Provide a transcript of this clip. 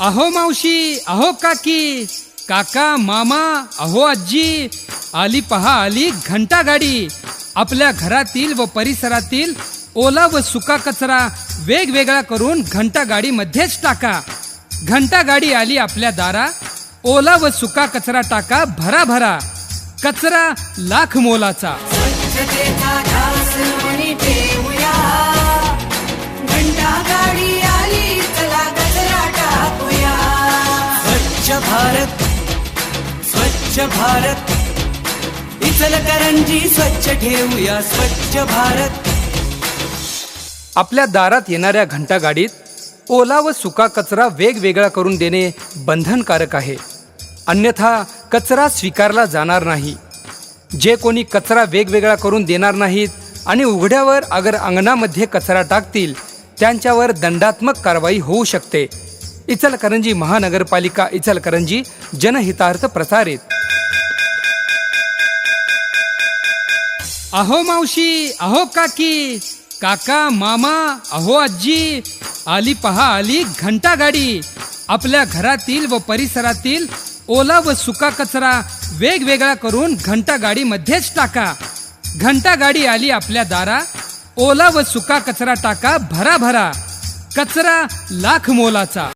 अहो मावशी अहो काकी काका मामा अहो आजी आली पहा आली घंटा गाडी. आपल्या घरातील व परिसरातील ओला व सुका कचरा वेगवेगळा करून घंटा गाडीमध्येच टाका. घंटा गाडी आली आपल्या दारा ओला व सुका कचरा टाका भरा भरा कचरा लाख मोलाचा. स्वच्छ भारत स्वच्छ भारत. इचलकरंजी स्वच्छ ठेवूया स्वच्छ भारत. आपल्या दारात येणाऱ्या घंटा गाडीत ओला व सुका कचरा वेगवेगळा करून देणे बंधनकारक आहे. अन्यथा कचरा स्वीकारला जाणार नाही. जे कोणी कचरा वेगवेगळा करून देणार नाहीत आणि उघड्यावर अगर अंगणामध्ये कचरा टाकतील त्यांच्यावर दंडात्मक कारवाई होऊ शकते. इचलकरंजी महानगरपालिका इचलकरंजी जनहितार्थ प्रसारित. अहो मावशी अहो काकी काका मामा अहो आजी आली पहा आली घंटा गाडी. आपल्या घरातील व परिसरातील ओला व सुका कचरा वेगवेगळा करून घंटा गाडीमध्येच टाका. घंटा गाडी आली आपल्या दारा ओला व सुका कचरा टाका भरा भरा कचरा लाख मोलाचा.